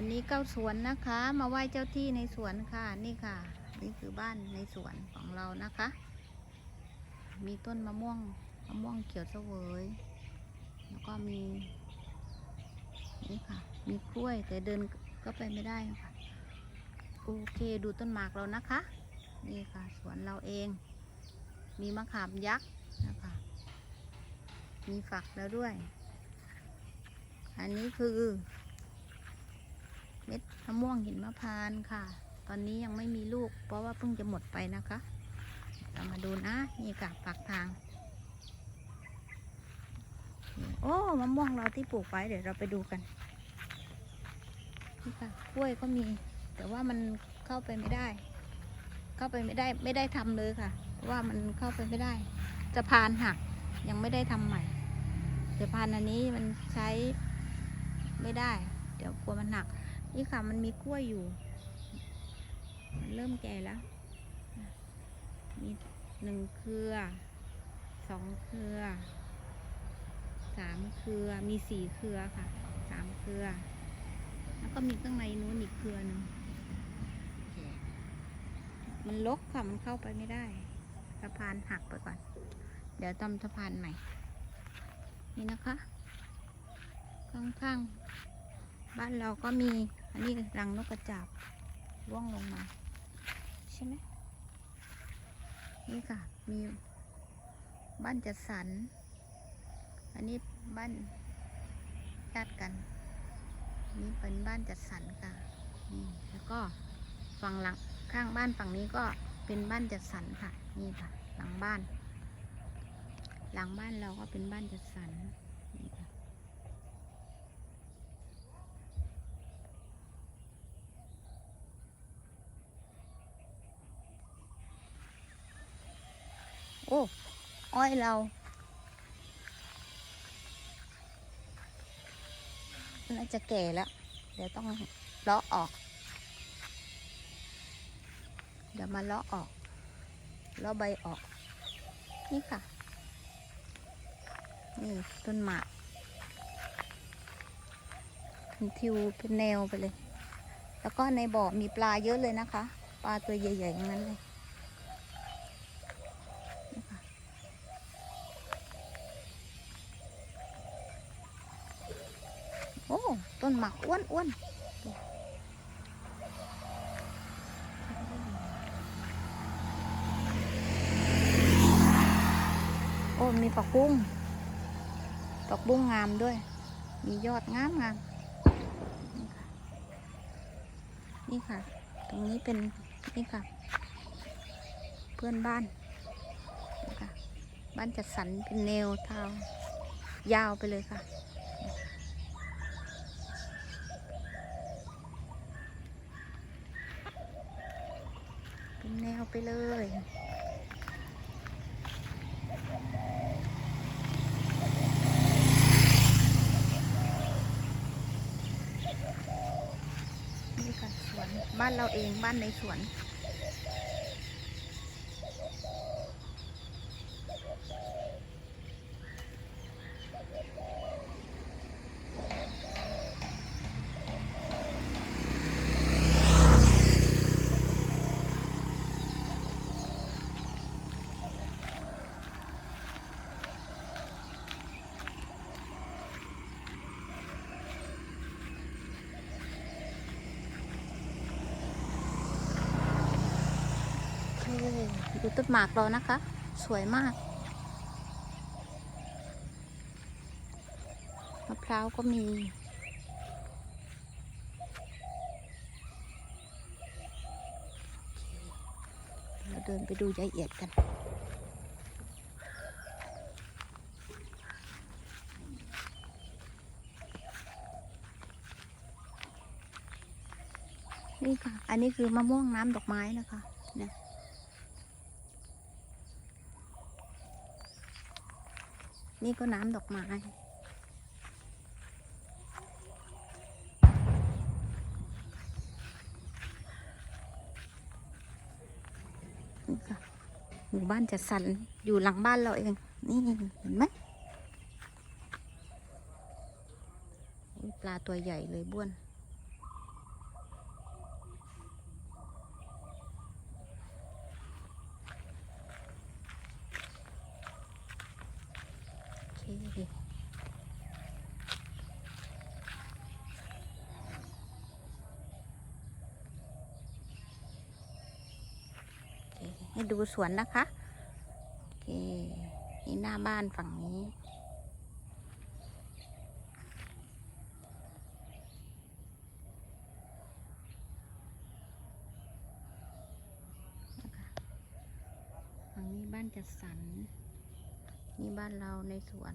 วันนี้เก้าสวนนะคะ มาไหว้เจ้าที่ในสวนค่ะ นี่ค่ะ นี่คือบ้านในสวนของเรานะคะ มีต้นมะม่วงมะม่วงเขียวเสวย แล้วก็มี นี่ค่ะ มีกล้วยแต่เดินก็ไปไม่ได้ค่ะ โอเคดูต้นหมากเรานะคะ นี่ค่ะ สวนเราเอง มีมะขามยักษ์นะคะ มีฝักแล้วด้วย อันนี้คือะม่วงหินมะพร้านค่ะ ตอนนี้ยังไม่มีลูก เพราะว่าเพิ่งจะหมดไปนะคะเรามาดูนะ นี่ค่ะปากทาง โอ้มะม่วงเราที่ปลูกไว้เดี๋ยวเราไปดูกัน นี่ค่ะกล้วยก็มี แต่ว่ามันเข้าไปไม่ได้ เข้าไปไม่ได้ไม่ได้ทำเลยค่ะเพราะว่ามันเข้าไปไม่ได้สะพานหักยังไม่ได้ทำใหม่สะพานอันนี้มันใช้ไม่ได้ เดี๋ยวกลัวมันหนัก นี่ค่ะมันมีกล้วยอยู่ มันเริ่มแก่แล้ว มีหนึ่งเครือสองเครือสามเครือมีสี่เครือค่ะสามเครือ แล้วก็มีข้างในนู้นอีกเครือหนึ่งมันลกค่ะ มันเข้าไปไม่ได้สะพานหักไปก่อน เดี๋ยวทำสะพานใหม่ นี่นะคะ ข้างๆ บ้านเราก็มี อันนี้รังนกกระจาบร่วงลงมา ใช่ไหมนี่ค่ะมีบ้านจัดสรร อันนี้บ้านญาติกัน นี่เป็นบ้านจัดสรรค่ะนี่แล้วก็ฝั่งหลังข้างบ้านฝั่งนี้ก็เป็นบ้านจัดสรรค่ะ นี่ค่ะ หลังบ้าน หลังบ้านเราก็เป็นบ้านจัดสรรนี่ค่ะ โอ้อ้อยเราน่าจะแก่แล้ว เดี๋ยวต้องเลาะออก เดี๋ยวมาเลาะออกเลาะใบออก นี่ค่ะ นี่ต้นหมากเป็นทิวเป็นแนวไปเลย แล้วก็ในบ่อมีปลาเยอะเลยนะคะ ปลาตัวใหญ่ๆอย่างนั้นเลย นี่ค่ะ โอ้ ต้นหมากอ้วนอ้วนโอ้มีผักบุ้งผักบุ้งงามด้วย มียอดงามงามนี่ค่ะ ตรงนี้เป็นนี่ค่ะ เพื่อนบ้านบ้านจัดสรรเป็นแนวทายาวไปเลยค่ะ เป็นแนวไปเลยนี่ค่ะสวนบ้านเราเองบ้านในสวน โอ้ ดูต้นหมากเรานะคะ สวยมากมะพร้าวก็มีเราเดินไปดูรายละเอียดกันนี่ค่ะ อันนี้คือมะม่วงน้ำดอกไม้นะคะเนี่ย นี่ก็น้ำดอกไม้หมู่บ้านจัดสรรอยู่หลังบ้านเราเอง นี่เห็นไหมปลาตัวใหญ่เลยบ้วน ให้ดูสวนนะคะ โอเคนี่หน้าบ้านฝั่งนี้ฝั่งนี้บ้านจัดสรร นี่บ้านเราในสวน